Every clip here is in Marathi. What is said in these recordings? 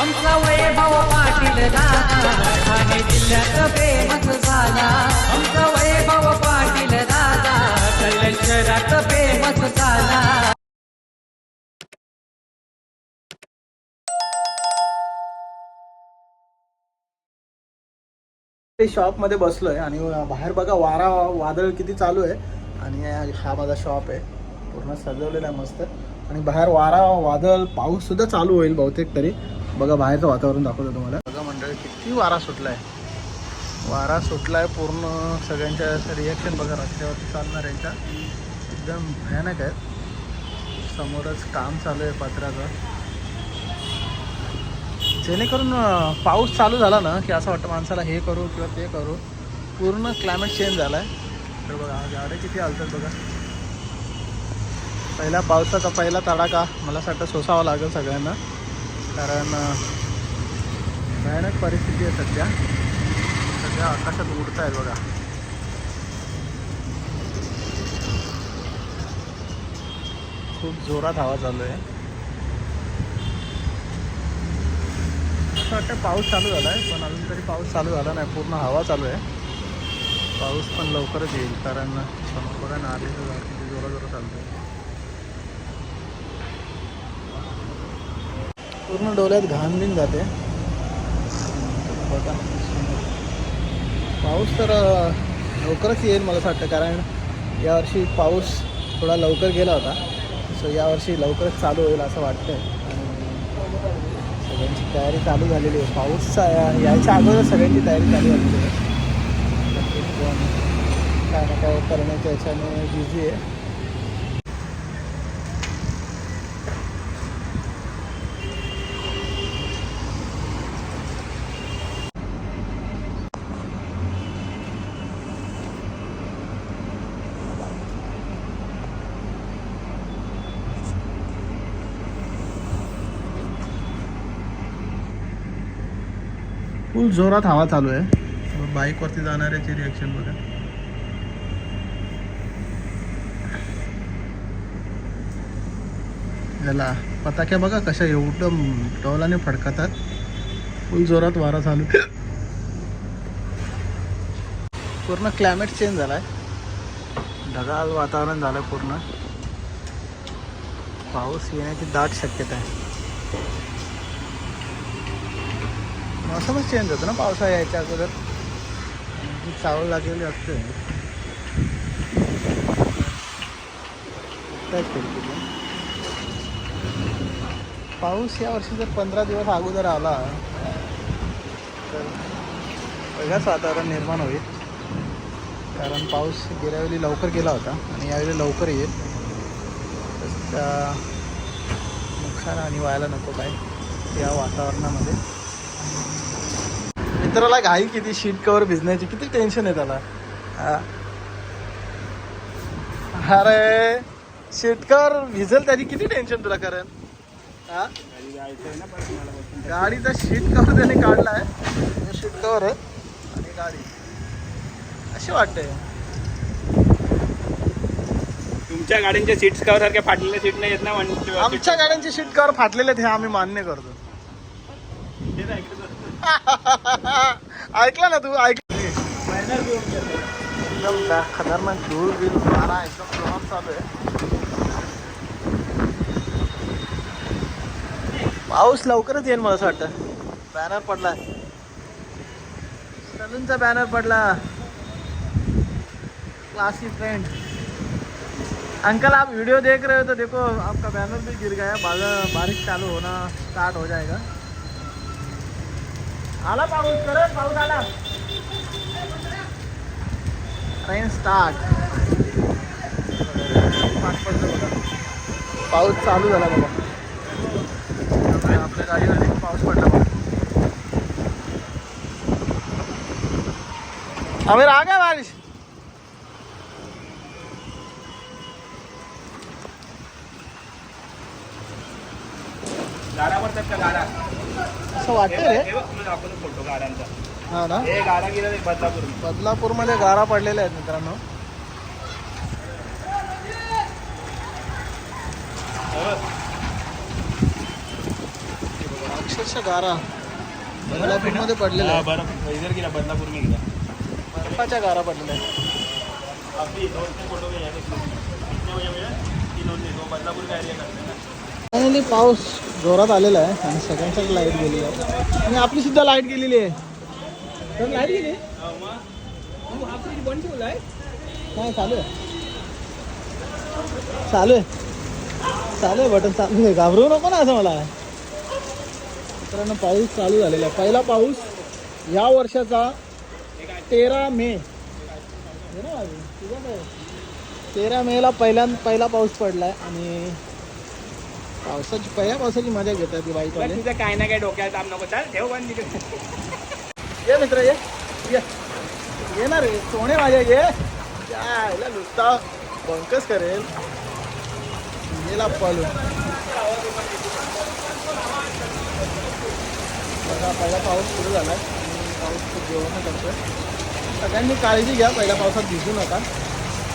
आमचा वैभव पाटील दादा ठाणे जिल्ह्यात फेमस झाला. आमचा वैभव पाटील दादा कल्याण शहरात फेमस झाला शॉपमध्ये बसलोय आणि बाहेर बघा वारा वादळ किती चालू आहे. आणि हा माझा शॉप आहे. पूर्ण सजवलेला मस्त. आणि बाहेर वारा वादळ पाऊस सुद्धा चालू होईल बहुतेक तरी. बघा बाहेरचं वातावरण दाखवतो तुम्हाला. बघा मंडळी किती वारा सुटलाय. वारा सुटलाय पूर्ण सगळ्यांच्या रिॲक्शन बघा रस्त्यावरती चालणाऱ्यांच्या एकदम भयानक आहेत. समोरच काम चालू आहे पत्र्याचं जेणेकरून पाऊस चालू झाला ना की असं वाटतं माणसाला हे करू किंवा ते करू पूर्ण क्लायमेट चेंज झाला आहे तर बघा झाडे किती हलतात बघा. पहिला पावसाचा पहिला तडाखा मला असं वाटतं सोसावा लागेल सगळ्यांना. कारण भयानक परिस्थिती आहे सध्या. सध्या आकाशात उडत आहे बघा. खूप जोरात हवा चालू आहे. असं वाटतं पाऊस चालू झाला आहे पण अजून तरी पाऊस चालू झाला नाही. पूर्ण हवा चालू आहे. पाऊस पण लवकरच येईल कारण समोर बघा नालेचं झाड किती जोरा चालतो आहे पूर्ण डोळ्यात घाण बिन जाते. बघा. पाऊस तर लवकरच येईल मला असं वाटतं. कारण यावर्षी पाऊस थोडा लवकर गेला होता. सो यावर्षी लवकरच चालू होईल असं वाटतंय. सगळ्यांची तयारी चालू झालेली आहे. पाऊस यायच्या अगोदर सगळ्यांची तयारी चालू झालेली आहे. काय ना काय करण्याच्या ह्याच्याने बिझी आहे. फुल जोरात हवा चालू आहे. बाईकवरती जाणाऱ्याची रिॲक्शन बघा. याला पताक्या बघा कशा एवढं टोलाने फडकतात. फुल जोरात वारा चालू. पूर्ण क्लायमेट चेंज झालाय. ढगाळ वातावरण झालं पूर्ण. पाऊस येण्याची दाट शक्यता आहे. मौसमच चेंज होतं ना पावसाळा यायच्या अगोदर. जी चावल लागलेली असते काय पाऊस या वर्षी जर पंधरा दिवस अगोदर आला तर वेगळाच वातावरण निर्माण होईल. कारण पाऊस गेल्या वेळी लवकर गेला होता आणि यावेळी लवकर येईल. तर त्या नुकसान आणि व्हायला नको काय या वातावरणामध्ये. मित्राला घाई किती शीट कवर भिजण्याची. किती टेन्शन आहे त्याला. अरे शीट कवर भिजेल त्याची किती टेन्शन तुला करेल? हा? गाडीचा शीट कवर त्याने काढलाय शीट कवर आहे आणि गाडी. अशी वाटते. तुमच्या गाड्यांच्या सीट्स कवर सारख्या फाटलेल्या सीट नाही येत ना म्हणजे आमच्या गाड्यांचे शीट कवर फाटलेले आहेत हे आम्ही मान्य करतो. ऐकलं ना तू? ऐक एकदम खतरनाक धूळ बिल वारा एकदम जोरात चालू आहे पाऊस लवकरच येईल मला असं वाटतं. बॅनर पडला. सलूनचा बॅनर पडला. क्लासी फ्रेंड अंकल आप वीडियो देख रहे हो तो देखो आपका बैनर भी गिर गया. बारिश चालू होना स्टार्ट हो जाएगा. आला पाऊस करत पाऊस आला ट्रेन स्टार्ट पाऊस चालू झाला बाबा. आपल्या गाडीवरती पाऊस पडला बघा. आमिर आ गया बारिश गाडा पडतात का गाडा? असं वाटतं रे. दाखवतो फोटो गाड्यांचा. हा ना? हे गाडा गेला बदलापूर बदलापूरमध्ये गारा पडलेल्या आहेत मित्रांनो. अक्षरशः गारा बदलापूरमध्ये पडलेला आहे बरं. इधर गेला बदलापूर में गेला. बर्फाच्या गारा पडलेल्या आहेत. अभी दोन ते फोटो दो बदलापूर का एरिया करते ना फायनली पाऊस जोरात आलेला आहे आणि सगळ्यांच्याच लाइट गेलेली आहे. आणि आपली सुद्धा लाइट गेलेली आहे. तर लाइट गेली? नाही चालू आहे. चालू आहे. चालू आहे बटन चालू आहे. घाबरू नको ना असं मला. मित्रांनो पाऊस चालू झालेला आहे. पहिला पाऊस या वर्षाचा तेरा मे. काय? तेरा मेला पहिल्या पहिला पाऊस पडलाय आणि पावसाची पहिल्या पावसाची मजा घेतात ती तुझं काय ना काय डोक्यात ताप नको चाल ठेव बंद तिकडे. ये मित्र ये. ये. ये ना रे सोने माझ्या ये. यायला नुसता बंकच करेल. गेला पळून बघा पहिला पाऊस सुरू झाला पाऊस खूप जेवण करतोय सगळ्यांनी काळजी घ्या पहिल्या पावसात भिजू नका.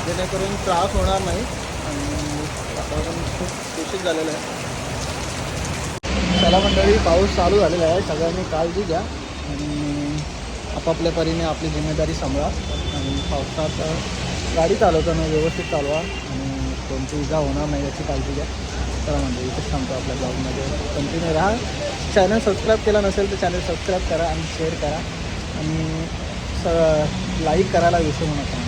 जेणेकरून त्रास होणार नाही. वातावरण खूप दूषित झालेलं आहे. चला मंडळी पाऊस चालू झालेला आहे. सगळ्यांनी काळजी घ्या आणि आपापल्या परीने आपली जिम्मेदारी सांभाळा. आणि पावसात गाडी चालवताना व्यवस्थित चालवा आणि कोणती इजा होणार नाही याची काळजी घ्या. चला मंडळी इथेच सांगतो आपल्या ब्लॉगमध्ये. कंटिन्यू राहा. चॅनल सबस्क्राईब केला नसेल तर चॅनल सबस्क्राईब करा आणि शेअर करा. आणि स लाईक करायला विसरू नका.